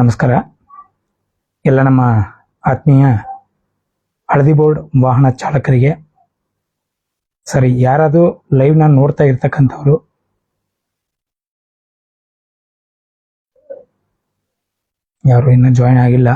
ನಮಸ್ಕಾರ. ಎಲ್ಲ ನಮ್ಮ ಆತ್ಮೀಯ ಹಳದಿ ಬೋರ್ಡ್ ವಾಹನ ಚಾಲಕರಿಗೆ. ಸರಿ, ಯಾರಾದರೂ ಲೈವ್ನ ನೋಡ್ತಾ ಇರ್ತಕ್ಕಂಥವ್ರು, ಯಾರು ಇನ್ನೂ ಜಾಯಿನ್ ಆಗಿಲ್ಲ.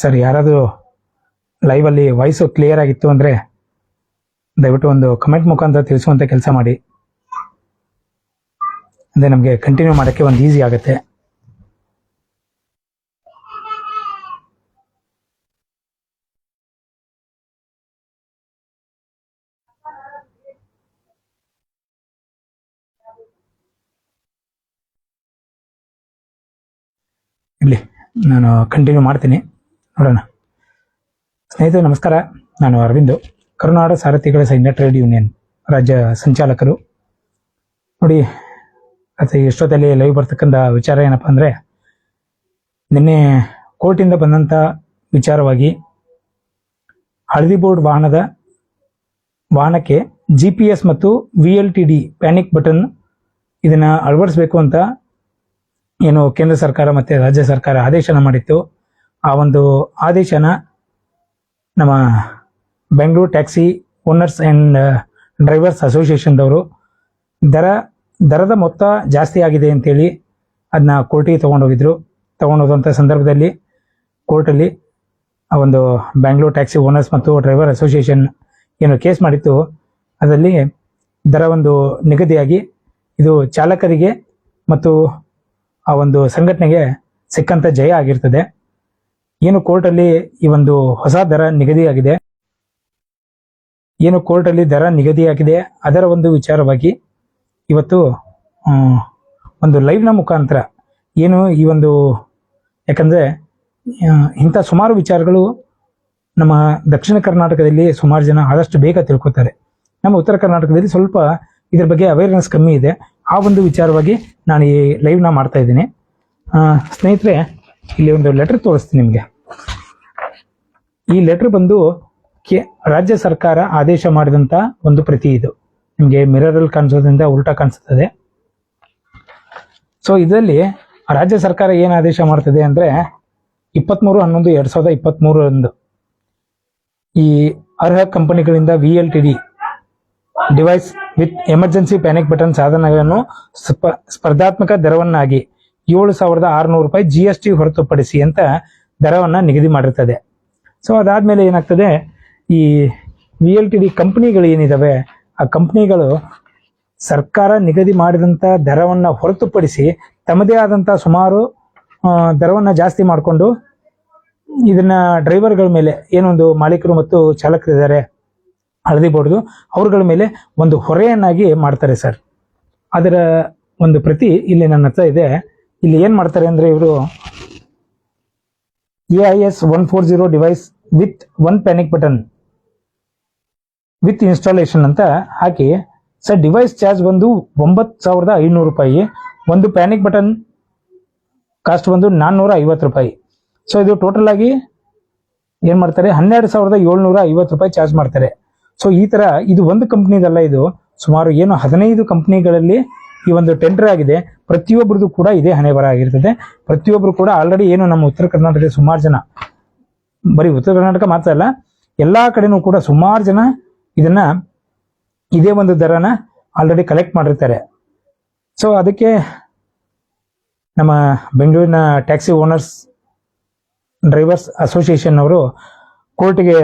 ಸರ್, ಯಾರಾದರೂ ಲೈವಲ್ಲಿ ವಾಯ್ಸು ಕ್ಲಿಯರ್ ಆಗಿತ್ತು ಅಂದರೆ ದಯವಿಟ್ಟು ಒಂದು ಕಮೆಂಟ್ ಮುಖಾಂತರ ತಿಳಿಸುವಂಥ ಕೆಲಸ ಮಾಡಿ. ಅಂದರೆ ನಮಗೆ ಕಂಟಿನ್ಯೂ ಮಾಡೋಕ್ಕೆ ಒಂದು ಈಸಿ ಆಗುತ್ತೆ. ಇಲ್ಲಿ ನಾನು ಕಂಟಿನ್ಯೂ ಮಾಡ್ತೀನಿ. ನೋಡೋಣ. ಸ್ನೇಹಿತರೆ, ನಮಸ್ಕಾರ. ನಾನು ಅರವಿಂದ್. ಕರುನಾಡ ಸಾರಥಿಗಳ ಸೈನ್ಯ ಟ್ರೇಡ್ ಯೂನಿಯನ್ ರಾಜ್ಯ ಸಂಚಾಲಕರು. ನೋಡಿ, ಅದು ಎಷ್ಟೊತ್ತಲ್ಲಿ ಲೈವ್ ಬರ್ತಕ್ಕಂಥ ವಿಚಾರ ಏನಪ್ಪ ಅಂದರೆ, ನಿನ್ನೆ ಕೋರ್ಟಿಂದ ಬಂದಂಥ ವಿಚಾರವಾಗಿ ಹಳದಿ ಬೋರ್ಡ್ ವಾಹನದ ವಾಹನಕ್ಕೆ ಜಿ ಪಿ ಎಸ್ ಮತ್ತು V L T D panic button ಇದನ್ನು ಅಳವಡಿಸಬೇಕು ಅಂತ ಏನು ಕೇಂದ್ರ ಸರ್ಕಾರ ಮತ್ತು ರಾಜ್ಯ ಸರ್ಕಾರ ಆದೇಶನ ಮಾಡಿತ್ತು. ಆ ಒಂದು ಆದೇಶನ ನಮ್ಮ Bengaluru taxi owners and drivers ಅಸೋಸಿಯೇಷನ್ದವರು ದರ, ದರದ ಮೊತ್ತ ಜಾಸ್ತಿ ಆಗಿದೆ ಅಂತೇಳಿ ಅದನ್ನ ಕೋರ್ಟಿಗೆ ತೊಗೊಂಡೋಗಿದ್ರು ತೊಗೊಂಡೋದಂಥ ಸಂದರ್ಭದಲ್ಲಿ ಕೋರ್ಟಲ್ಲಿ ಆ ಒಂದು ಬ್ಯಾಂಗ್ಳೂರ್ ಟ್ಯಾಕ್ಸಿ ಓನರ್ಸ್ ಮತ್ತು ಡ್ರೈವರ್ ಅಸೋಸಿಯೇಷನ್ ಏನು ಕೇಸ್ ಮಾಡಿತ್ತು. ಅದರಲ್ಲಿ ದರ ಒಂದು ನಿಗದಿಯಾಗಿ ಇದು ಚಾಲಕರಿಗೆ ಮತ್ತು ಆ ಒಂದು ಸಂಘಟನೆಗೆ ಸಿಕ್ಕಂಥ ಜಯ ಆಗಿರ್ತದೆ. ಏನು ಕೋರ್ಟಲ್ಲಿ ಈ ಒಂದು ಹೊಸ ದರ ನಿಗದಿಯಾಗಿದೆ? ಏನು ಕೋರ್ಟಲ್ಲಿ ದರ ನಿಗದಿಯಾಗಿದೆ? ಅದರ ಒಂದು ವಿಚಾರವಾಗಿ ಇವತ್ತು ಒಂದು ಲೈವ್ನ ಮುಖಾಂತರ ಏನು ಈ ಒಂದು, ಯಾಕಂದರೆ ಇಂಥ ಸುಮಾರು ವಿಚಾರಗಳು ನಮ್ಮ ದಕ್ಷಿಣ ಕರ್ನಾಟಕದಲ್ಲಿ ಸುಮಾರು ಜನ ಆದಷ್ಟು ಬೇಗ ತಿಳ್ಕೊತಾರೆ. ನಮ್ಮ ಉತ್ತರ ಕರ್ನಾಟಕದಲ್ಲಿ ಸ್ವಲ್ಪ ಇದ್ರ ಬಗ್ಗೆ ಅವೇರ್ನೆಸ್ ಕಮ್ಮಿ ಇದೆ. ಆ ಒಂದು ವಿಚಾರವಾಗಿ ನಾನು ಈ ಲೈವ್ನ ಮಾಡ್ತಾ ಇದ್ದೀನಿ. ಸ್ನೇಹಿತರೆ ಇಲ್ಲಿ ಒಂದು ಲೆಟರ್ ತೋರಿಸ್ತೀನಿ ನಿಮಗೆ. ಈ ಲೆಟರ್ ಬಂದು ಕೆ, ರಾಜ್ಯ ಸರ್ಕಾರ ಆದೇಶ ಮಾಡಿದಂತ ಒಂದು ಪ್ರತಿ ಇದು. ನಿಮಗೆ ಮಿರರಲ್ಲಿ ಕಾಣಿಸೋದ್ರಿಂದ ಉಲ್ಟಾ ಕಾಣಿಸ್ತದೆ. ಸೊ ಇದರಲ್ಲಿ ರಾಜ್ಯ ಸರ್ಕಾರ ಏನು ಆದೇಶ ಮಾಡ್ತದೆ ಅಂದರೆ ಇಪ್ಪತ್ತ್ಮೂರು ಹನ್ನೊಂದು ಎರಡು ಸಾವಿರದ ಇಪ್ಪತ್ತ್ಮೂರರಂದು ಈ ಅರ್ಹ ಕಂಪನಿಗಳಿಂದ V L T D device with emergency panic button ಸಾಧನಗಳನ್ನು ಸ್ಪ, ಸ್ಪರ್ಧಾತ್ಮಕ ದರವನ್ನಾಗಿ ಏಳು ಸಾವಿರದ ಆರುನೂರು ರೂಪಾಯಿ ಜಿ ಎಸ್ ಟಿ ಹೊರತುಪಡಿಸಿ ಅಂತ ದರವನ್ನು ನಿಗದಿ ಮಾಡಿರ್ತದೆ. ಸೊ ಅದಾದಮೇಲೆ ಏನಾಗ್ತದೆ, ಈ ವಿ ಎಲ್ ಟಿ ಡಿ ಕಂಪ್ನಿಗಳು ಏನಿದಾವೆ, ಆ ಕಂಪ್ನಿಗಳು ಸರ್ಕಾರ ನಿಗದಿ ಮಾಡಿದಂಥ ದರವನ್ನು ಹೊರತುಪಡಿಸಿ ತಮ್ಮದೇ ಆದಂಥ ಸುಮಾರು ದರವನ್ನು ಜಾಸ್ತಿ ಮಾಡಿಕೊಂಡು ಇದನ್ನ ಡ್ರೈವರ್ಗಳ ಮೇಲೆ ಏನೊಂದು ಮಾಲೀಕರು ಮತ್ತು ಚಾಲಕರಿದ್ದಾರೆ ಹಳದಿ ಬೋರ್ಡ್ದು, ಅವ್ರಗಳ ಮೇಲೆ ಒಂದು ಹೊರೆಯನ್ನಾಗಿ ಮಾಡ್ತಾರೆ ಸರ್. ಅದರ ಒಂದು ಪ್ರತಿ ಇಲ್ಲಿ ನನ್ನ ಹತ್ರ ಇದೆ. ಇಲ್ಲಿ ಏನು ಮಾಡ್ತಾರೆ ಅಂದ್ರೆ ಇವರು A I S one four zero device with one panic button with installation ಅಂತ ಹಾಕಿ ಸರ್ ಡಿವೈಸ್ ಚಾರ್ಜ್ ಬಂದು ಒಂಬತ್ತು ಸಾವಿರದ ಐನೂರು ರೂಪಾಯಿ, ಒಂದು ಪ್ಯಾನಿಕ್ ಬಟನ್ ಕಾಸ್ಟ್ ಬಂದು ನಾನ್ನೂರ ಐವತ್ತು ರೂಪಾಯಿ. ಸೊ ಇದು ಟೋಟಲ್ ಆಗಿ ಏನು ಮಾಡ್ತಾರೆ? ಹನ್ನೆರಡು ಸಾವಿರದ ಏಳ್ನೂರ ಐವತ್ತು ರೂಪಾಯಿ ಚಾರ್ಜ್ ಮಾಡ್ತಾರೆ. ಸೊ ಈ ಥರ ಇದು ಒಂದು ಕಂಪ್ನಿದಲ್ಲ ಇದು, ಸುಮಾರು ಏನು ಹದಿನೈದು ಕಂಪ್ನಿಗಳಲ್ಲಿ ಈ ಒಂದು ಟೆಂಡರ್ ಆಗಿದೆ. ಪ್ರತಿಯೊಬ್ಬರದು ಕೂಡ ಇದೇ ಹಣೆ ಬರ ಆಗಿರ್ತದೆ. ಪ್ರತಿಯೊಬ್ಬರು ಕೂಡ ಆಲ್ರೆಡಿ ಏನು ನಮ್ಮ ಉತ್ತರ ಕರ್ನಾಟಕದ ಸುಮಾರು ಜನ, ಬರೀ ಉತ್ತರ ಕರ್ನಾಟಕ ಮಾತ್ರ ಅಲ್ಲ, ಎಲ್ಲಾ ಕಡೆನೂ ಕೂಡ ಸುಮಾರು ಜನ ಇದನ್ನ, ಇದೇ ಒಂದು ದರನ ಆಲ್ರೆಡಿ ಕಲೆಕ್ಟ್ ಮಾಡಿರ್ತಾರೆ. ಸೊ ಅದಕ್ಕೆ ನಮ್ಮ ಬೆಂಗಳೂರಿನ ಟ್ಯಾಕ್ಸಿ ಓನರ್ಸ್ ಡ್ರೈವರ್ಸ್ ಅಸೋಸಿಯೇಷನ್ ಅವರು ಕೋರ್ಟ್ಗೆ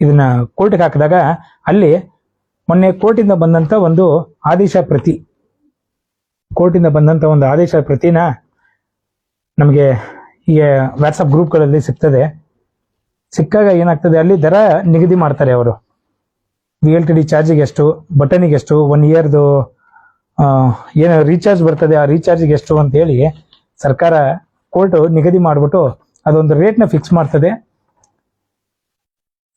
ಇದನ್ನ ಕೋರ್ಟ್ಗೆ ಹಾಕಿದಾಗ ಅಲ್ಲಿ ಮೊನ್ನೆ ಕೋರ್ಟಿಂದ ಬಂದಂತ ಒಂದು ಆದೇಶ ಪ್ರತಿ. ಕೋರ್ಟಿಂದ ಬಂದಂತ ಒಂದು ಆದೇಶ ಪ್ರತಿನ ನಮಗೆ ಈಗ ವಾಟ್ಸಪ್ ಗ್ರೂಪ್ಗಳಲ್ಲಿ ಸಿಗ್ತದೆ. ಸಿಕ್ಕಾಗ ಏನಾಗ್ತದೆ, ಅಲ್ಲಿ ದರ ನಿಗದಿ ಮಾಡ್ತಾರೆ ಅವರು. ವಿ ಎಲ್ ಟಿ ಡಿ ಚಾರ್ಜಿಗೆ ಎಷ್ಟು ಬಟನಿಗೆ ಎಷ್ಟು ಒನ್ ಇಯರ್ದು ಏನು ರೀಚಾರ್ಜ್ ಬರ್ತದೆ, ಆ ರೀಚಾರ್ಜಿಗೆ ಎಷ್ಟು ಅಂತ ಹೇಳಿ ಸರ್ಕಾರ ಕೋರ್ಟು ನಿಗದಿ ಮಾಡಿಬಿಟ್ಟು ಅದೊಂದು ರೇಟ್ನ ಫಿಕ್ಸ್ ಮಾಡ್ತದೆ.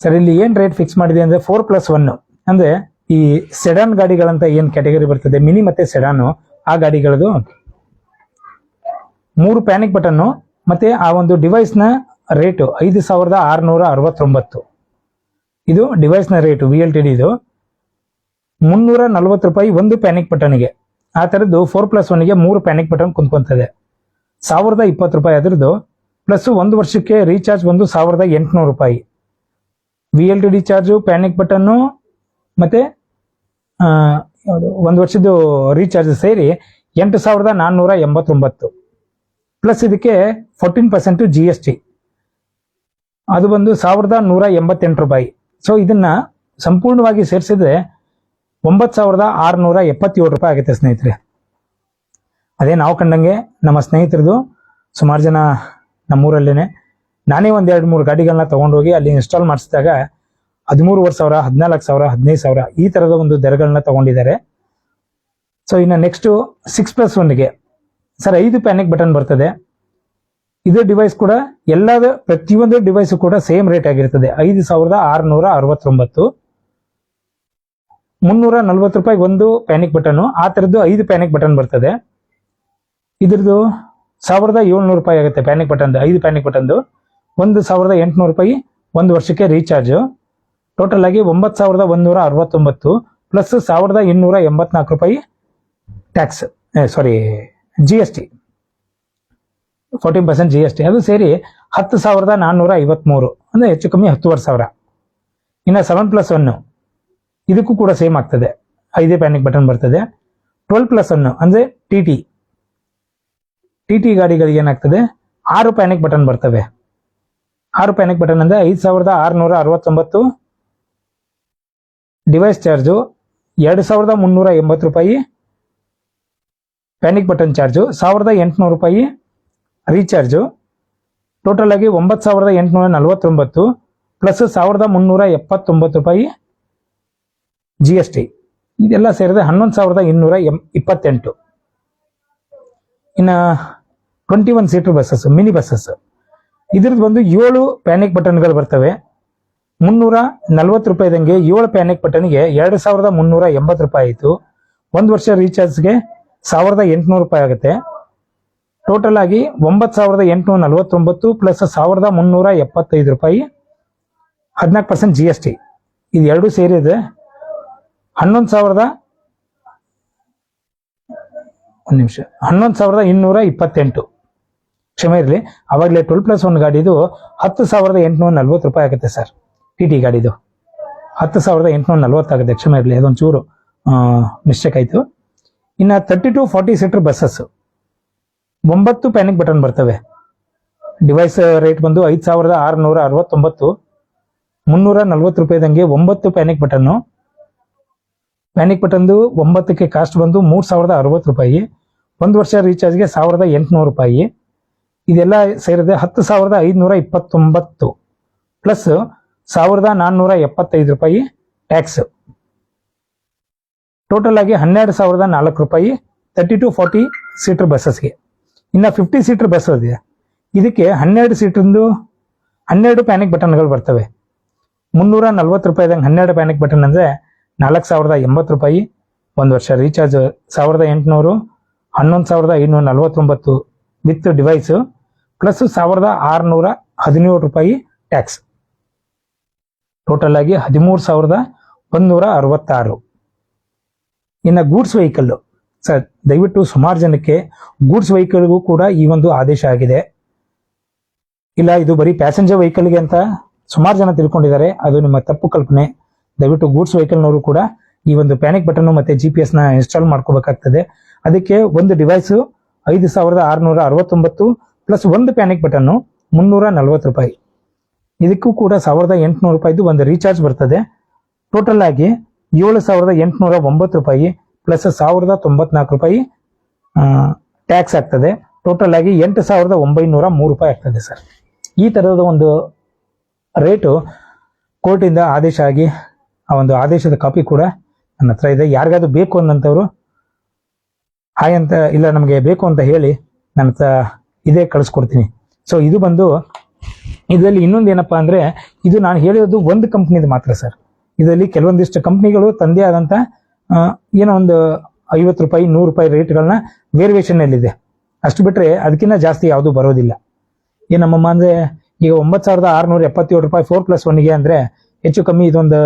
ಸರ್, ಇಲ್ಲಿ ಏನು ರೇಟ್ ಫಿಕ್ಸ್ ಮಾಡಿದೆ ಅಂದರೆ ಫೋರ್ ಪ್ಲಸ್ ಒನ್ನು ಅಂದರೆ ಈ ಸೆಡಾನ್ ಗಾಡಿಗಳಂತ ಏನ್ ಕ್ಯಾಟಗರಿ ಬರ್ತದೆ? ಮಿನಿ ಮತ್ತೆ ಸೆಡಾನು ಆ ಗಾಡಿಗಳದು ಮೂರು ಪ್ಯಾನಿಕ್ ಬಟನ್ನು ಮತ್ತೆ ಆ ಒಂದು ಡಿವೈಸ್ನ ರೇಟು ಐದು ಸಾವಿರದ ಆರುನೂರ ಅರವತ್ತೊಂಬತ್ತು. ಇದು ಡಿವೈಸ್ನ rate V L T D ಇದು. ಮುನ್ನೂರ ನಲ್ವತ್ತು ರೂಪಾಯಿ ಒಂದು ಪ್ಯಾನಿಕ್ ಬಟನ್ಗೆ ಆ ಥರದ್ದು ಫೋರ್ ಪ್ಲಸ್ ಒನ್ಗೆ ಮೂರು ಪ್ಯಾನಿಕ್ ಬಟನ್ ಕುಂತ್ಕೊಂತದೆ. ಸಾವಿರದ ಇಪ್ಪತ್ತು ರೂಪಾಯಿ ಅದರದ್ದು. ಪ್ಲಸ್ ಒಂದು ವರ್ಷಕ್ಕೆ ರೀಚಾರ್ಜ್ ಬಂದು ಸಾವಿರದ ಎಂಟುನೂರು ರೂಪಾಯಿ. V L T D charge panic button ಮತ್ತೆ ಒಂದು ವರ್ಷದ್ದು ರೀಚಾರ್ಜ್ ಸೇರಿ ಎಂಟು ಸಾವಿರದ ನಾನ್ನೂರ ಎಂಬತ್ತೊಂಬತ್ತು. ಪ್ಲಸ್ ಇದಕ್ಕೆ fourteen percent G S T ಅದು ಬಂದು ಸಾವಿರದ ನೂರ ಎಂಬತ್ತೆಂಟು ರೂಪಾಯಿ. ಸೊ ಇದನ್ನ ಸಂಪೂರ್ಣವಾಗಿ ಸೇರಿಸಿದ್ರೆ ಒಂಬತ್ತು ಸಾವಿರದ ಆರುನೂರ ಎಪ್ಪತ್ತೇಳು ರೂಪಾಯಿ ಆಗುತ್ತೆ ಸ್ನೇಹಿತರೆ. ಅದೇ ನಾವು ಕಂಡಂಗೆ ನಮ್ಮ ಸ್ನೇಹಿತರದು ಸುಮಾರು ಜನ ನಮ್ಮೂರಲ್ಲೇನೆ. ನಾನೇ ಒಂದೆರಡು ಮೂರು ಗಾಡಿಗಳನ್ನ ತಗೊಂಡೋಗಿ ಅಲ್ಲಿ ಇನ್ಸ್ಟಾಲ್ ಮಾಡಿಸಿದಾಗ ಹದಿಮೂರುವರೆ ಸಾವಿರ ಹದಿನಾಲ್ಕು ಸಾವಿರ, ಹದಿನೈದು ಸಾವಿರ ಈ ತರದ ಒಂದು ದರಗಳನ್ನ ತಗೊಂಡಿದ್ದಾರೆ. ಸೊ ಇನ್ನು ನೆಕ್ಸ್ಟ್ ಸಿಕ್ಸ್ ಪ್ಲಸ್ ಒನ್ಗೆ ಸರ್ ಐದು ಪ್ಯಾನಿಕ್ ಬಟನ್ ಬರ್ತದೆ. ಇದು ಡಿವೈಸ್ ಕೂಡ ಎಲ್ಲದ ಪ್ರತಿಯೊಂದು ಡಿವೈಸ್ ಕೂಡ ಸೇಮ್ ರೇಟ್ ಆಗಿರ್ತದೆ. ಐದು ಸಾವಿರದ ಆರುನೂರ ಅರವತ್ತೊಂಬತ್ತು. ಮುನ್ನೂರ ನಲ್ವತ್ತು ರೂಪಾಯಿ ಒಂದು ಪ್ಯಾನಿಕ್ ಬಟನ್ ಆ ತರದ್ದು ಐದು ಪ್ಯಾನಿಕ್ ಬಟನ್ ಬರ್ತದೆ. ಇದ್ರದ್ದು ಸಾವಿರದ ಏಳ್ನೂರು ರೂಪಾಯಿ ಆಗುತ್ತೆ ಪ್ಯಾನಿಕ್ ಬಟನ್ ಐದು ಪ್ಯಾನಿಕ್ ಬಟನ್ದು ಒಂದು ಸಾವಿರದ ಎಂಟುನೂರು ರೂಪಾಯಿ ಒಂದು ವರ್ಷಕ್ಕೆ ರೀಚಾರ್ಜ್ ಟೋಟಲ್ ಆಗಿ ಒಂಬತ್ತು ಸಾವಿರದ ಒಂದೂರ ಅರವತ್ತೊಂಬತ್ತು ಪ್ಲಸ್ ಸಾವಿರದ ಇನ್ನೂರ ಎಂಬತ್ನಾಲ್ಕು ರೂಪಾಯಿ tax sorry G S T fourteen percent G S T ಅದು ಸೇರಿ ಹತ್ತು ಸಾವಿರದ ನಾನ್ನೂರ ಐವತ್ಮೂರು. ಅಂದ್ರೆ ಹೆಚ್ಚು ಕಮ್ಮಿ ಹತ್ತುವರೆ ಸಾವಿರ. ಇನ್ನು ಸೆವೆನ್ ಪ್ಲಸ್ ಒನ್ನು ಇದಕ್ಕೂ ಕೂಡ ಸೇಮ್ ಆಗ್ತದೆ. ಐದೇ ಪ್ಯಾನಿಕ್ ಬಟನ್ ಬರ್ತದೆ. ಟ್ವೆಲ್ ಪ್ಲಸ್ ಒನ್ ಅಂದ್ರೆ ಟಿ ಟಿ ಟಿ ಟಿ ಗಾಡಿಗಳಿಗೆ ಏನಾಗ್ತದೆ? ಆರು ಪ್ಯಾನಿಕ್ ಬಟನ್ ಬರ್ತವೆ. ಆರು ಪ್ಯಾನಿಕ್ ಬಟನ್ ಅಂದ್ರೆ ಐದು ಸಾವಿರದ ಆರುನೂರ ಅರವತ್ತೊಂಬತ್ತು ಡಿವೈಸ್ ಚಾರ್ಜು ಎರಡು ಸಾವಿರದ ಮುನ್ನೂರ ಎಂಬತ್ತು ರೂಪಾಯಿ. ಪ್ಯಾನಿಕ್ ಬಟನ್ ಚಾರ್ಜು ಸಾವಿರದ ಎಂಟುನೂರು ರೂಪಾಯಿ. ರೀಚಾರ್ಜು ಟೋಟಲ್ ಆಗಿ ಒಂಬತ್ತು ಸಾವಿರದ ಎಂಟುನೂರ ನಲವತ್ತೊಂಬತ್ತು ಪ್ಲಸ್ ಸಾವಿರದ ಮುನ್ನೂರ ಎಪ್ಪತ್ತೊಂಬತ್ತು ರೂಪಾಯಿ. ಜಿ ಎಸ್ ಟಿ ಇದೆಲ್ಲ ಸೇರಿದೆ ಹನ್ನೊಂದು ಸಾವಿರದ ಇನ್ನೂರ ಎಂ ಇಪ್ಪತ್ತೆಂಟು. ಇನ್ನು twenty one seater buses, mini buses. ಇದ್ರದ್ದು ಬಂದು ಏಳು ಪ್ಯಾನಿಕ್ ಬಟನ್ಗಳು ಬರ್ತವೆ. ಮುನ್ನೂರ ನಲ್ವತ್ತು ರೂಪಾಯಿದಂಗೆ ಏಳು ಪ್ಯಾನಿಕ್ ಬಟನ್ಗೆ ಎರಡು ಸಾವಿರದ ಮುನ್ನೂರ ಎಂಬತ್ತು ರೂಪಾಯಿ ಆಯಿತು. ಒಂದು ವರ್ಷ ರೀಚಾರ್ಜ್ಗೆ ಸಾವಿರದ ಎಂಟುನೂರು ರೂಪಾಯಿ ಆಗುತ್ತೆ. ಟೋಟಲ್ ಆಗಿ ಒಂಬತ್ತು ಸಾವಿರದ ಎಂಟುನೂರ ನಲವತ್ತೊಂಬತ್ತು ಪ್ಲಸ್ ಸಾವಿರದ ಮುನ್ನೂರ ಎಪ್ಪತ್ತೈದು ರೂಪಾಯಿ, ಹದಿನಾಲ್ಕು ಪರ್ಸೆಂಟ್ ಜಿ ಎಸ್ ಟಿ ಇದು ಎರಡು ಸೇರಿದೆ. ಹನ್ನೊಂದು ಸಾವಿರದ ಒಂದು ನಿಮಿಷ. ಹನ್ನೊಂದು ಸಾವಿರದ ಇನ್ನೂರ ಇಪ್ಪತ್ತೆಂಟು. ಕ್ಷಮೆ ಇರಲಿ. ಅವಾಗಲೇ ಟ್ವೆಲ್ ಪ್ಲಸ್ ಒನ್ ಗಾಡಿದು ಹತ್ತು ಸಾವಿರದ ಎಂಟುನೂರ ನಲ್ವತ್ತು ರೂಪಾಯಿ ಆಗುತ್ತೆ ಸರ್ ಟಿ ಟಿ ಗಾಡಿದು. ಹತ್ತು ಸಾವಿರದ ಎಂಟುನೂರ ನಲ್ವತ್ತಾಗುತ್ತೆ ಕ್ಷಮೆ ಇರಲಿ, ಅದೊಂದು ಚೂರು ಮಿಸ್ಟೇಕ್ ಆಯಿತು. ಇನ್ನು thirty two forty seater buses ಒಂಬತ್ತು ಪ್ಯಾನಿಕ್ ಬಟನ್ ಬರ್ತವೆ. ಡಿವೈಸ್ ರೇಟ್ ಬಂದು ಐದು ಸಾವಿರದ ಆರುನೂರ ಅರವತ್ತೊಂಬತ್ತು. ಮುನ್ನೂರ ನಲ್ವತ್ತು ರೂಪಾಯಿದಂಗೆ ಒಂಬತ್ತು ಪ್ಯಾನಿಕ್ ಬಟನ್ನು ಪ್ಯಾನಿಕ್ ಬಟನ್ದು ಒಂಬತ್ತಕ್ಕೆ ಕಾಸ್ಟ್ ಬಂದು ಮೂರು ಸಾವಿರದ ಅರವತ್ತು ರೂಪಾಯಿ. ಒಂದು ವರ್ಷ ರೀಚಾರ್ಜ್ಗೆ ಸಾವಿರದ ಎಂಟುನೂರು ರೂಪಾಯಿ. ಇದೆಲ್ಲ ಸೇರಿದೆ ಹತ್ತು ಸಾವಿರದ ಐದುನೂರ ಇಪ್ಪತ್ತೊಂಬತ್ತು. ಪ್ಲಸ್ ಸಾವಿರದ ನಾನ್ನೂರ ಎಪ್ಪತ್ತೈದು ರೂಪಾಯಿ ಟ್ಯಾಕ್ಸ್ ಟೋಟಲ್ ಆಗಿ ಹನ್ನೆರಡು ಸಾವಿರದ ನಾಲ್ಕು ರೂಪಾಯಿ ತರ್ಟಿ ಟು ಫಾರ್ಟಿ ಸೀಟರ್ ಬಸ್ಸಸ್ಗೆ ಇನ್ನು ಫಿಫ್ಟಿ ಸೀಟರ್ ಬಸ್ ಇದೆ ಇದಕ್ಕೆ ಹನ್ನೆರಡು ಸೀಟಿಂದು ಹನ್ನೆರಡು ಪ್ಯಾನಿಕ್ ಬಟನ್ಗಳು ಬರ್ತವೆ. ಮುನ್ನೂರ ನಲ್ವತ್ತು ರೂಪಾಯಿದಂಗೆ ಹನ್ನೆರಡು ಪ್ಯಾನಿಕ್ ಬಟನ್ ಅಂದರೆ ನಾಲ್ಕು ಸಾವಿರದ ಎಂಬತ್ತು ರೂಪಾಯಿ. ಒಂದು ವರ್ಷ ರೀಚಾರ್ಜ್ ಸಾವಿರದ ಎಂಟುನೂರು, ಹನ್ನೊಂದು ಸಾವಿರದ ಐನೂರ ನಲ್ವತ್ತೊಂಬತ್ತು ವಿತ್ ಡಿವೈಸು ಪ್ಲಸ್ ಸಾವಿರದ ಆರುನೂರ ಹದಿನೇಳು ರೂಪಾಯಿ ಟ್ಯಾಕ್ಸ್ ಟೋಟಲ್ ಆಗಿ ಹದಿಮೂರು ಸಾವಿರದ ಒಂದೂರ ಅರವತ್ತಾರು. ಇನ್ನು ಗೂಡ್ಸ್ ವೆಹಿಕಲ್ ಸರ್, ದಯವಿಟ್ಟು ಸುಮಾರು ಜನಕ್ಕೆ ಗೂಡ್ಸ್ ವೆಹಿಕಲ್ಗೂ ಕೂಡ ಈ ಒಂದು ಆದೇಶ ಆಗಿದೆ. ಇಲ್ಲ, ಇದು ಬರೀ ಪ್ಯಾಸೆಂಜರ್ ವೆಹಿಕಲ್ಗೆ ಅಂತ ಸುಮಾರು ಜನ ತಿಳ್ಕೊಂಡಿದ್ದಾರೆ. ಅದು ನಿಮ್ಮ ತಪ್ಪು ಕಲ್ಪನೆ. ದಯವಿಟ್ಟು ಗೂಡ್ಸ್ ವೆಹಿಕಲ್ನವರು ಕೂಡ ಈ ಒಂದು ಪ್ಯಾನಿಕ್ ಬಟನ್ ಮತ್ತೆ ಜಿ ಪಿ ಎಸ್ನ ಇನ್ಸ್ಟಾಲ್ ಮಾಡ್ಕೋಬೇಕಾಗ್ತದೆ. ಅದಕ್ಕೆ ಒಂದು ಡಿವೈಸ್ ಐದು ಸಾವಿರದ ಆರುನೂರ ಅರವತ್ತೊಂಬತ್ತು ಪ್ಲಸ್ ಒಂದು ಪ್ಯಾನಿಕ್ ಬಟನ್ನು ಮುನ್ನೂರ ನಲ್ವತ್ತು ರೂಪಾಯಿ. ಇದಕ್ಕೂ ಕೂಡ ಸಾವಿರದ ಎಂಟುನೂರು ರೂಪಾಯಿದು ಒಂದು ರೀಚಾರ್ಜ್ ಬರ್ತದೆ. ಟೋಟಲ್ ಆಗಿ ಏಳು ಸಾವಿರದ ಎಂಟುನೂರ ಒಂಬತ್ತು ರೂಪಾಯಿ ಪ್ಲಸ್ ಸಾವಿರದ ತೊಂಬತ್ನಾಲ್ಕು ರೂಪಾಯಿ ಟ್ಯಾಕ್ಸ್ ಆಗ್ತದೆ. ಟೋಟಲ್ ಆಗಿ ಎಂಟು ಸಾವಿರದ ಒಂಬೈನೂರ ಮೂರು ರೂಪಾಯಿ ಆಗ್ತದೆ ಸರ್ ಈ ಥರದ ಒಂದು ರೇಟು ಕೋರ್ಟಿಂದ ಆದೇಶ ಆಗಿ, ಆ ಒಂದು ಆದೇಶದ ಕಾಪಿ ಕೂಡ ನನ್ನ ಹತ್ರ ಇದೆ. ಯಾರಿಗಾದ್ರೂ ಬೇಕು ಅನ್ನಂಥವ್ರು, ಹಾಯ್ ಅಂತ, ಇಲ್ಲ ನಮಗೆ ಬೇಕು ಅಂತ ಹೇಳಿ ನನ್ನ ಹತ್ರ ಇದೇ ಕಳಿಸ್ಕೊಡ್ತೀನಿ. ಸೊ ಇದು ಬಂದು ಇದರಲ್ಲಿ ಇನ್ನೊಂದು ಏನಪ್ಪಾ ಅಂದ್ರೆ ಇದು ನಾನು ಹೇಳಿರೋದು ಒಂದು ಕಂಪ್ನಿದು ಮಾತ್ರ ಸರ್ ಇದರಲ್ಲಿ ಕೆಲವೊಂದಿಷ್ಟು ಕಂಪ್ನಿಗಳು ತಂದೆ ಆದಂತ ಆ, ಏನೋ ಒಂದು ಐವತ್ತು ರೂಪಾಯಿ ನೂರು ರೂಪಾಯಿ ರೇಟ್ಗಳನ್ನ ವೇರಿಯೇಷನ್ ಇದೆ ಅಷ್ಟು ಬಿಟ್ರೆ ಅದಕ್ಕಿಂತ ಜಾಸ್ತಿ ಯಾವುದು ಬರೋದಿಲ್ಲ. ಏನಮ್ಮಮ್ಮ ಅಂದರೆ ಈಗ ಒಂಬತ್ತು ಸಾವಿರದ ಆರುನೂರ ಎಪ್ಪತ್ತೇಳು ರೂಪಾಯಿ ಫೋರ್ ಪ್ಲಸ್ ಒನ್ಗೆ ಅಂದ್ರೆ ಹೆಚ್ಚು ಕಮ್ಮಿ ಇದೊಂದು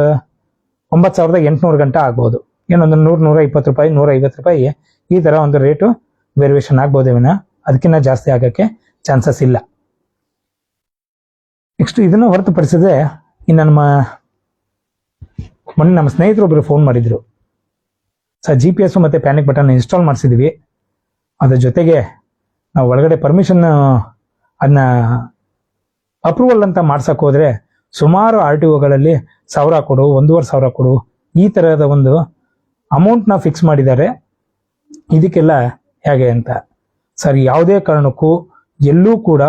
ಒಂಬತ್ತು ಸಾವಿರದ ಎಂಟುನೂರು ಗಂಟೆ ಆಗ್ಬೋದು. ಏನೊಂದು ನೂರು ನೂರ ಇಪ್ಪತ್ತು ರೂಪಾಯಿ ನೂರ ಐವತ್ತು ರೂಪಾಯಿ ಈ ತರ ಒಂದು ರೇಟು ವೇರಿಯೇಷನ್ ಆಗ್ಬೋದು ಏನ ಅದಕ್ಕಿಂತ ಜಾಸ್ತಿ ಆಗಕ್ಕೆ ಚಾನ್ಸಸ್ ಇಲ್ಲ. ನೆಕ್ಸ್ಟ್ ಇದನ್ನು ಹೊರತುಪಡಿಸಿದ್ರೆ ಇನ್ನು ನಮ್ಮ ಮೊನ್ನೆ ನಮ್ಮ ಸ್ನೇಹಿತರು ಒಬ್ಬರು ಫೋನ್ ಮಾಡಿದ್ರು. ಸರ್ ಜಿ ಪಿ ಎಸ್ ಮತ್ತೆ ಪ್ಯಾನಿಕ್ ಬಟನ್ ಇನ್ಸ್ಟಾಲ್ ಮಾಡಿಸಿದ್ವಿ. ಅದರ ಜೊತೆಗೆ ನಾವು ಒಳಗಡೆ ಪರ್ಮಿಷನ್ ಅದನ್ನ ಅಪ್ರೂವಲ್ ಅಂತ ಮಾಡ್ಸಕ್ ಹೋದ್ರೆ ಸುಮಾರು ಆರ್ ಟಿ ಒಗಳಲ್ಲಿ ಸಾವಿರ ಕೊಡು, ಒಂದೂವರೆ ಸಾವಿರ ಕೊಡು, ಈ ತರಹದ ಒಂದು ಅಮೌಂಟ್ನ ಫಿಕ್ಸ್ ಮಾಡಿದ್ದಾರೆ. ಇದಕ್ಕೆಲ್ಲ ಹೇಗೆ ಅಂತ. ಸರ್ ಯಾವುದೇ ಕಾರಣಕ್ಕೂ ಎಲ್ಲೂ ಕೂಡ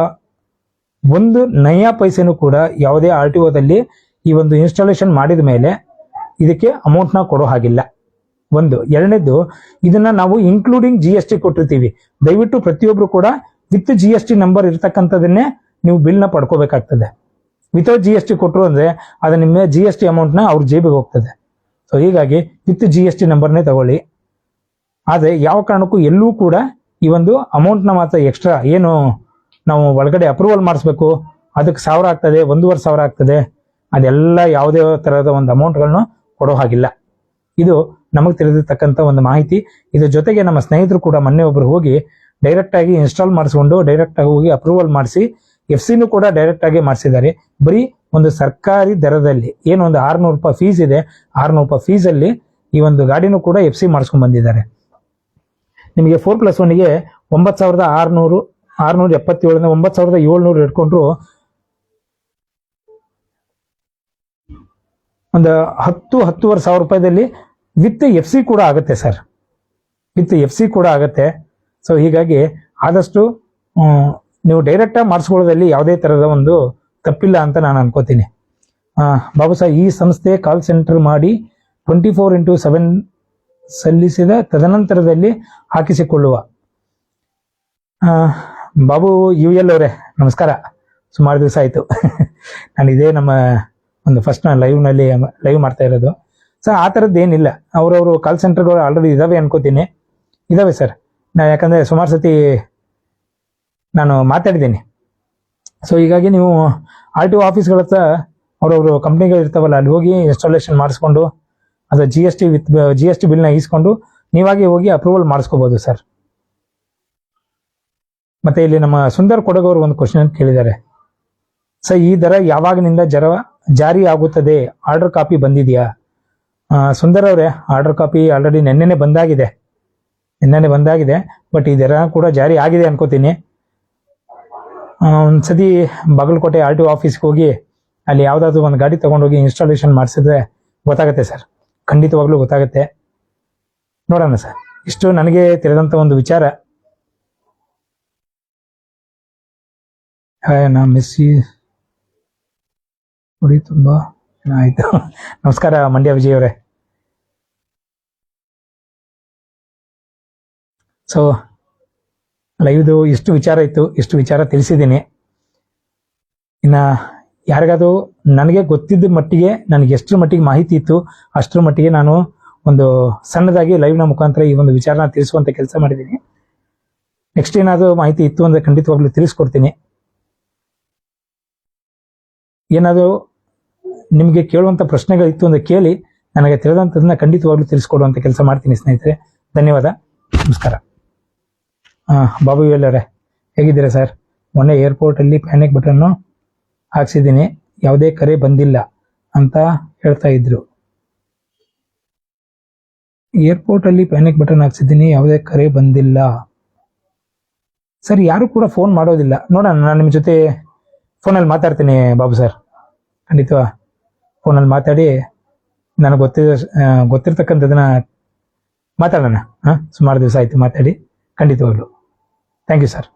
ಒಂದು ನಯ ಪೈಸೆನೂ ಕೂಡ ಯಾವುದೇ ಆರ್ ಟಿ ಒದಲ್ಲಿ ಈ ಒಂದು ಇನ್ಸ್ಟಾಲೇಷನ್ ಮಾಡಿದ ಮೇಲೆ ಇದಕ್ಕೆ ಅಮೌಂಟ್ನ ಕೊಡೋ ಹಾಗಿಲ್ಲ. ಒಂದು. ಎರಡನೇದು ಇದನ್ನ ನಾವು ಇನ್ಕ್ಲೂಡಿಂಗ್ ಜಿ ಎಸ್ ಟಿ ಕೊಟ್ಟಿರ್ತೀವಿ. ದಯವಿಟ್ಟು ಪ್ರತಿಯೊಬ್ರು ಕೂಡ with G S T number ಇರತಕ್ಕಂಥದನ್ನೇ ನೀವು ಬಿಲ್ನ ಪಡ್ಕೋಬೇಕಾಗ್ತದೆ. ವಿತೌಟ್ ಜಿ ಎಸ್ ಟಿ ಕೊಟ್ಟರು ಅಂದ್ರೆ ಅದು ನಿಮ್ಮ ಜಿ ಎಸ್ ಟಿ ಅಮೌಂಟ್ನ ಅವ್ರ ಜೇಬಿಗೆ ಹೋಗ್ತದೆ. ಸೊ ಹೀಗಾಗಿ ವಿತ್ ಜಿ ಎಸ್ ಟಿ ನಂಬರ್ನೇ ತಗೊಳ್ಳಿ. ಆದರೆ ಯಾವ ಕಾರಣಕ್ಕೂ ಎಲ್ಲೂ ಕೂಡ ಈ ಒಂದು ಅಮೌಂಟ್ನ ಮಾತ್ರ ಎಕ್ಸ್ಟ್ರಾ ಏನು ನಾವು ಒಳಗಡೆ ಅಪ್ರೂವಲ್ ಮಾಡಿಸ್ಬೇಕು. ಅದಕ್ಕೆ ಸಾವಿರ ಆಗ್ತದೆ, ಒಂದೂವರೆ ಸಾವಿರ ಆಗ್ತದೆ. ಅದೆಲ್ಲ ಯಾವುದೇ ಥರದ ಒಂದು ಅಮೌಂಟ್ಗಳನ್ನು ಕೊಡೋ ಹಾಗಿಲ್ಲ. ಇದು ನಮಗೆ ತಿಳಿದಿರ್ತಕ್ಕಂಥ ಒಂದು ಮಾಹಿತಿ. ಇದ್ರ ಜೊತೆಗೆ ನಮ್ಮ ಸ್ನೇಹಿತರು ಕೂಡ ಮೊನ್ನೆ ಒಬ್ರು ಹೋಗಿ ಡೈರೆಕ್ಟ್ ಆಗಿ ಇನ್ಸ್ಟಾಲ್ ಮಾಡಿಸ್ಕೊಂಡು ಡೈರೆಕ್ಟ್ ಆಗಿ ಹೋಗಿ ಅಪ್ರೂವಲ್ ಮಾಡಿಸಿ ಎಫ್ ಸಿನೂ ಕೂಡ ಡೈರೆಕ್ಟ್ ಆಗಿ ಮಾಡಿಸಿದ್ದಾರೆ. ಬರೀ ಒಂದು ಸರ್ಕಾರಿ ದರದಲ್ಲಿ, ಏನು ಒಂದು ಆರ್ನೂರು ರೂಪಾಯಿ ಫೀಸ್ ಇದೆ, ಆರ್ನೂರು ರೂಪಾಯಿ ಫೀಸ್ ಅಲ್ಲಿ ಈ ಒಂದು ಗಾಡಿನೂ ಕೂಡ ಎಫ್ ಸಿ ಮಾಡಿಸ್ಕೊಂಡ್ ಬಂದಿದ್ದಾರೆ. ನಿಮಗೆ ಫೋರ್ ಪ್ಲಸ್ ಒನ್ಗೆ ಒಂಬತ್ತು ಸಾವಿರದ ಆರ್ನೂರು ಆರ್ನೂರ ಎಪ್ಪತ್ತೇಳರಿಂದ ಒಂಬತ್ತು ಸಾವಿರದ ಏಳ್ನೂರು ಇಟ್ಕೊಂಡ್ರು ಒಂದು ಹತ್ತು, ಹತ್ತುವರೆ ಸಾವಿರ ರೂಪಾಯಿದಲ್ಲಿ ವಿತ್ ಎಫ್ ಸಿ ಕೂಡ ಆಗುತ್ತೆ ಸರ್. ವಿತ್ ಎಫ್ ಸಿ ಕೂಡ ಆಗುತ್ತೆ. ಸೊ ಹೀಗಾಗಿ ಆದಷ್ಟು ನೀವು ಡೈರೆಕ್ಟಾಗಿ ಮಾಡಿಸ್ಕೊಳ್ಳೋದಲ್ಲಿ ಯಾವುದೇ ಥರದ ಒಂದು ತಪ್ಪಿಲ್ಲ ಅಂತ ನಾನು ಅನ್ಕೋತೀನಿ. ಬಾಬು ಸರ್ ಈ ಸಂಸ್ಥೆ ಕಾಲ್ ಸೆಂಟರ್ ಮಾಡಿ ಟ್ವೆಂಟಿ ಫೋರ್ ಇಂಟು ಸೆವೆನ್ ಸಲ್ಲಿಸಿದ ತದನಂತರದಲ್ಲಿ ಹಾಕಿಸಿಕೊಳ್ಳುವ. ಬಾಬು ಯು ಎಲ್ ಅವರೇ, ನಮಸ್ಕಾರ. ಸುಮಾರು ದಿವಸ ಆಯಿತು. ನಾನು ಇದೇ ನಮ್ಮ ಒಂದು ಫಸ್ಟ್ ನಾನು ಲೈವ್ನಲ್ಲಿ ಲೈವ್ ಮಾಡ್ತಾ ಇರೋದು. ಸರ್ ಆ ಥರದ್ದು ಏನಿಲ್ಲ. ಅವರವರು ಕಾಲ್ ಸೆಂಟರ್ಗಳು ಆಲ್ರೆಡಿ ಇದಾವೆ ಅನ್ಕೋತೀನಿ. ಇದಾವೆ ಸರ್ ನಾನು ಯಾಕಂದರೆ ಸುಮಾರು ಸತಿ ನಾನು ಮಾತಾಡಿದ್ದೀನಿ. ಸೊ ಹೀಗಾಗಿ ನೀವು ಆರ್ ಟಿ ಒ ಆಫೀಸ್ಗಳ ಹತ್ರ ಅವರವರು ಕಂಪ್ನಿಗಳು ಇರ್ತಾವಲ್ಲ, ಅಲ್ಲಿ ಹೋಗಿ ಇನ್ಸ್ಟಾಲೇಷನ್ ಮಾಡಿಸ್ಕೊಂಡು, ಅದು G S T with G S T ಬಿಲ್ನ ಈಸ್ಕೊಂಡು, ನೀವಾಗಿ ಹೋಗಿ ಅಪ್ರೂವಲ್ ಮಾಡಿಸ್ಕೋಬೋದು ಸರ್ ಮತ್ತೆ ಇಲ್ಲಿ ನಮ್ಮ ಸುಂದರ್ ಕೊಡಗವರು ಒಂದು ಕ್ವಶನ್ ಕೇಳಿದ್ದಾರೆ. ಸರ್, ಈ ದರ ಯಾವಾಗಿನಿಂದ ಜರ ಜಾರಿ ಆಗುತ್ತದೆ? ಆರ್ಡರ್ ಕಾಪಿ ಬಂದಿದೆಯಾ? ಸುಂದರ್ ಅವರೇ ಆರ್ಡರ್ ಕಾಪಿ ಆಲ್ರೆಡಿ ನೆನ್ನೆನೆ ಬಂದಾಗಿದೆ. ನೆನ್ನೆನೆ ಬಂದಾಗಿದೆ ಬಟ್ ಈ ದರ ಕೂಡ ಜಾರಿ ಆಗಿದೆ ಅನ್ಕೋತೀನಿ. ಒಂದ್ಸತಿ ಬಾಗಲಕೋಟೆ ಆರ್ ಟಿ ಆಫೀಸ್ಗೆ ಹೋಗಿ ಅಲ್ಲಿ ಯಾವ್ದಾದ್ರು ಒಂದು ಗಾಡಿ ತಗೊಂಡೋಗಿ ಇನ್ಸ್ಟಾಲೇಷನ್ ಮಾಡಿಸಿದ್ರೆ ಗೊತ್ತಾಗುತ್ತೆ ಸರ್. ಖಂಡಿತವಾಗ್ಲೂ ಗೊತ್ತಾಗುತ್ತೆ. ನೋಡೋಣ ಸರ್. ಇಷ್ಟು ನನಗೆ ತಿಳಿದಂತ ಒಂದು ವಿಚಾರ. ಹಾಯ್ ನಾ ಮಿಸ್ಸಿ ನೋಡಿ ತುಂಬಾ ಆಯ್ತು ನಮಸ್ಕಾರ ಮಂಡ್ಯ ವಿಜಯ್ ಅವರೇ ಸೊ ಲೈವ್ದು ಇಷ್ಟು ವಿಚಾರ ಇತ್ತು, ಇಷ್ಟು ವಿಚಾರ ತಿಳಿಸಿದ್ದೀನಿ. ಇನ್ನ, ಯಾರಿಗಾದರೂ ನನಗೆ ಗೊತ್ತಿದ್ದ ಮಟ್ಟಿಗೆ, ನನಗೆ ಎಷ್ಟರ ಮಟ್ಟಿಗೆ ಮಾಹಿತಿ ಇತ್ತು, ಅಷ್ಟರ ಮಟ್ಟಿಗೆ ನಾನು ಒಂದು ಸಣ್ಣದಾಗಿ ಲೈವ್ನ ಮುಖಾಂತರ ಈ ಒಂದು ವಿಚಾರನ ತಿಳಿಸುವಂತ ಕೆಲಸ ಮಾಡಿದ್ದೀನಿ. ನೆಕ್ಸ್ಟ್ ಏನಾದರೂ ಮಾಹಿತಿ ಇತ್ತು ಅಂದ್ರೆ ಖಂಡಿತವಾಗ್ಲೂ ತಿಳಿಸ್ಕೊಡ್ತೀನಿ. ಏನಾದರೂ ನಿಮಗೆ ಕೇಳುವಂಥ ಪ್ರಶ್ನೆಗಳಿತ್ತು ಅಂತ ಕೇಳಿ ನನಗೆ ತಿಳಿದಂಥದನ್ನ ಖಂಡಿತವಾಗ್ಲೂ ತಿಳಿಸ್ಕೊಡುವಂಥ ಕೆಲಸ ಮಾಡ್ತೀನಿ ಸ್ನೇಹಿತರೆ. ಧನ್ಯವಾದ. ನಮಸ್ಕಾರ. ಬಾಬು ಎಲ್ಲರೇ, ಹೇಗಿದ್ದೀರಾ ಸರ್? ಮೊನ್ನೆ ಏರ್ಪೋರ್ಟಲ್ಲಿ ಪ್ಯಾನಿಕ್ ಬಟನ್ನು ಹಾಕ್ಸಿದ್ದೀನಿ. ಯಾವುದೇ ಕರೆ ಬಂದಿಲ್ಲ ಅಂತ ಹೇಳ್ತಾ ಇದ್ರು. ಏರ್ಪೋರ್ಟಲ್ಲಿ ಪ್ಯಾನಿಕ್ ಬಟನ್ ಹಾಕ್ಸಿದ್ದೀನಿ, ಯಾವುದೇ ಕರೆ ಬಂದಿಲ್ಲ. ಸರ್, ಯಾರು ಕೂಡ ಫೋನ್ ಮಾಡೋದಿಲ್ಲ. ನೋಡೋಣ, ನಾನು ನಿಮ್ಮ ಜೊತೆ ಫೋನಲ್ಲಿ ಮಾತಾಡ್ತೀನಿ ಬಾಬು ಸರ್. ಖಂಡಿತ ಫೋನಲ್ಲಿ ಮಾತಾಡಿ ನನಗೆ ಗೊತ್ತಿರೋ ಗೊತ್ತಿರ್ತಕ್ಕಂಥದನ್ನ ಮಾತಾಡೋಣ. ಹಾಂ? ಸುಮಾರು ದಿವಸ ಆಯಿತು ಮಾತಾಡಿ. ಖಂಡಿತವಾಗ್ಲು. Thank you sir